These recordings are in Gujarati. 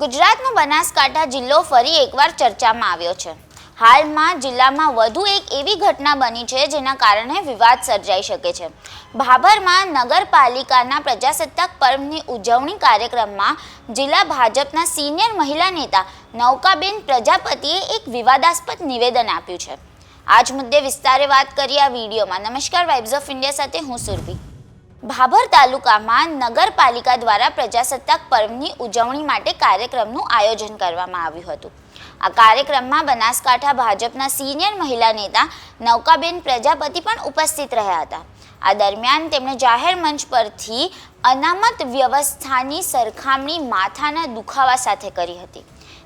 ગુજરાતનો બનાસકાંઠા જિલ્લો ફરી એકવાર ચર્ચામાં આવ્યો છે. હાલમાં જિલ્લામાં વધુ એક એવી ઘટના બની છે જેના કારણે વિવાદ સર્જાઈ શકે છે. ભાભરમાં નગરપાલિકાના પ્રજાસત્તાક પર્વની ઉજવણી કાર્યક્રમમાં જિલ્લા ભાજપના સિનિયર મહિલા નેતા નૌકાબેન પ્રજાપતિએ એક વિવાદાસ્પદ નિવેદન આપ્યું છે. આજ મુદ્દે વિસ્તારે વાત કરી આ વિડીયોમાં. નમસ્કાર વાઇબ્સ ઓફ ઇન્ડિયા સાથે હું સુરભી. ભાભર તાલુકામાં નગરપાલિકા દ્વારા પ્રજાસત્તાક પર્વની ઉજવણી માટે કાર્યક્રમનું આયોજન કરવામાં આવ્યું હતું. આ કાર્યક્રમમાં બનાસકાંઠા ભાજપના સિનિયર મહિલા નેતા નૌકાબેન પ્રજાપતિ પણ ઉપસ્થિત રહ્યા હતા. આ દરમિયાન તેમણે જાહેર મંચ પરથી અનામત વ્યવસ્થાની સરખામણી માથાના દુખાવા સાથે કરી હતી.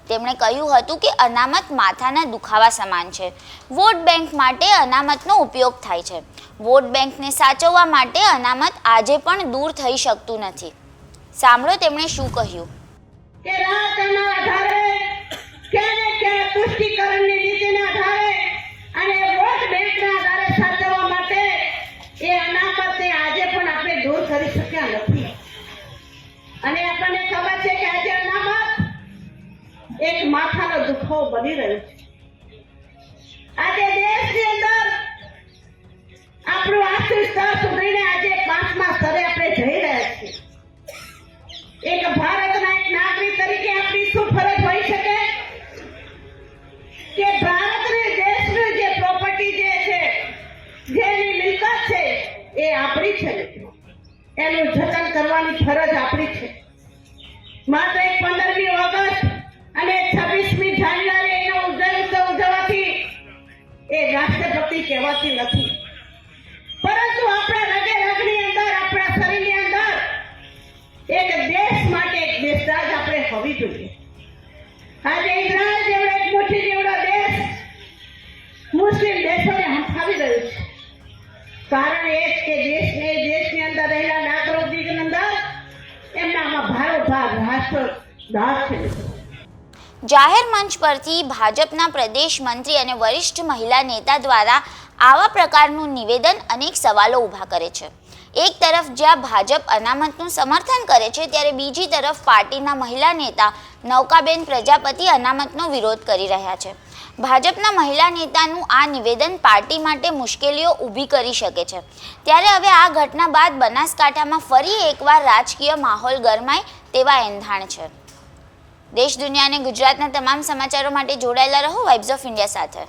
તેમણે કહ્યું હતું કે અનામત માથાના દુખાવા સમાન છે. વોટ બેંક માટે અનામતનો ઉપયોગ થાય છે. વોટ બેંકને સાચવવા માટે અનામત આજે પણ દૂર થઈ શકતું નથી. સાંભળો તેમણે શું કહ્યું. કે રાતના આધારે ક્યારે ક્યારે પુષ્ટિકરણની નીતિના આધારે અને વોટ બેંકના આધારે સાચવવા માટે એ અનામતને આજે પણ આપણે દૂર કરી શક્યા નથી. અને આપણને ખબર છે કે આજે અનામત એક માથાનો દુખાવો બની રહ્યો છે. આજે દેશની અંદર આપણું આર્થિક સ્તર સુધરીને આજે પાંચમા સ્તરે આપણે જઈ રહ્યા છીએ. એક ભારતના એક નાગરિક તરીકે આપણી શું ફરજ હોઈ શકે? કે ભારતની દેશની જે પ્રોપર્ટી જે છે, જેની મિલકત છે, એ આપણી છે એનું જતન કરવાની ફરજ આપણી છે. માત્ર એક પંદરમી ઓગસ્ટ રાષ્ટ્રભક્તિ નથી. પરંતુ આપણા રગે રગની અંદર, આપણા શરીરની અંદર એક દેશ માટે એક દેશદાજ આપણે હોવી જોઈએ. આજે ઇઝરાયલ જેવડો એક મુઠ્ઠી જેવડો દેશ મુસ્લિમ દેશોને હંફાવી રહ્યો છે. કારણ એ જ કે દેશને, દેશની અંદર રહેલા નાગરિકની અંદર એમનામાં ભારોભાર રાષ્ટ્ર દાસ છે. જાહેર મંચ પરથી ભાજપના પ્રદેશ મંત્રી અને વરિષ્ઠ મહિલા નેતા દ્વારા આવા પ્રકારનું નિવેદન અનેક સવાલો ઊભા કરે છે. એક તરફ જ્યાં ભાજપ અનામતનું સમર્થન કરે છે, ત્યારે બીજી તરફ પાર્ટીના મહિલા નેતા નૌકાબેન પ્રજાપતિ અનામતનો વિરોધ કરી રહ્યા છે. ભાજપના મહિલા નેતાનું આ નિવેદન પાર્ટી માટે મુશ્કેલીઓ ઊભી કરી શકે છે. ત્યારે હવે આ ઘટના બાદ બનાસકાંઠામાં ફરી એકવાર રાજકીય માહોલ ગરમાય તેવા એંધાણ છે. દેશ દુનિયા અને ગુજરાતના તમામ સમાચારો માટે જોડાયેલા રહો વાઇબ્સ ઓફ ઇન્ડિયા સાથે.